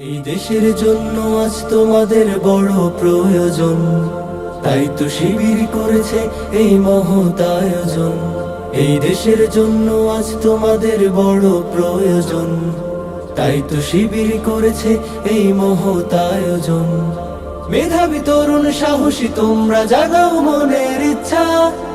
এই দেশের জন্য আজ তোমাদের বড় প্রয়োজন। তাই তো শিবির করেছে এই মহৎ আয়োজন। এই দেশের জন্য আজ তোমাদের বড় প্রয়োজন। তাই তো শিবির করেছে এই মহৎ আয়োজন। মেধাবী তরুণ সাহসী, তোমরা জাগাও মনের ইচ্ছা।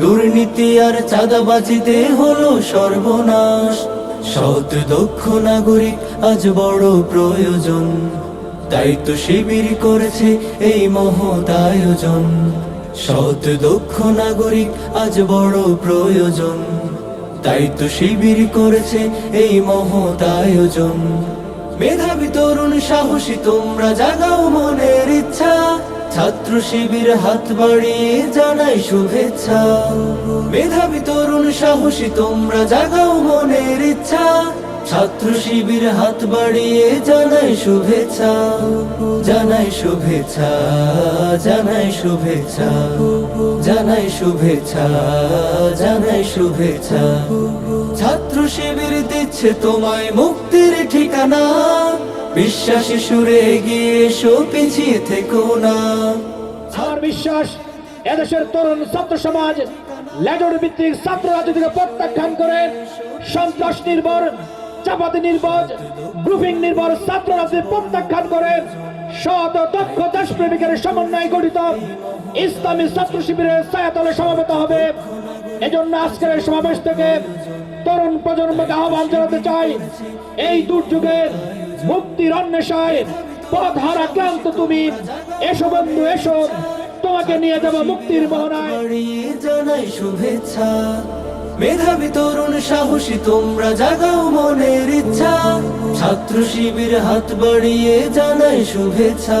দুর্নীতি আর চাঁদাবাজিতে হলো সর্বনাশ। সৎ, দক্ষ নাগরিক আজ বড় প্রয়োজন। তো শিবির করেছে এই মহৎ আয়োজন। সৎ, দক্ষ নাগরিক আজ বড় প্রয়োজন। তো শিবির করেছে এই মহৎ আয়োজন। মেধাবী তরুণ সাহসী, তোমরা জাগাও মনের ইচ্ছা। ছাত্র শিবির হাত বাড়িয়ে জানাই শুভেচ্ছা। মেধাবী তরুণ সাহসী, তোমরা জাগাও মনের ইচ্ছা। ছাত্র শিবির হাত বাড়িয়ে জানাই শুভেচ্ছা। জানাই শুভেচ্ছা জানাই শুভেচ্ছা জানাই শুভেচ্ছা জানাই শুভেচ্ছা। ছাত্র শিবির দিচ্ছে তোমায় মুক্তির ঠিকানা। বিশ্বাসী সুরে এগিয়ে এসো, পিছিয়ে থেকো না। আমার বিশ্বাস, এদেশের তরুণ ছাত্র সমাজ লেজর ভিত্তিক ছাত্র রাজনীতিকে প্রত্যাখ্যান করে, সন্ত্রাস নির্ভর, চাপাতি নির্ভর গ্রুপিং নির্ভর ছাত্র রাজনীতি প্রত্যাখ্যান করে ও দক্ষ দেশপ্রেমিকের সমন্বয়ে গঠিত ইসলামী ছাত্র শিবিরের ছায়াতলে সমাবেত হবে। এজন্য আজকের সমাবেশ থেকে তরুণ প্রজন্মকে আহ্বান জানাতে চাই, এই দুর্যোগের মুক্তির অন্বেষায় পথ হারা ক্লান্ত তুমি। এসো বন্ধু, এসো। তোমাকে নিয়ে যাব মুক্তির জানাই শুভেচ্ছা। মেধাবী তরুণ, সাহসী, তোমরা জাগাও মনের ইচ্ছা। ছাত্র শিবির হাত বাড়িয়ে জানাই শুভেচ্ছা।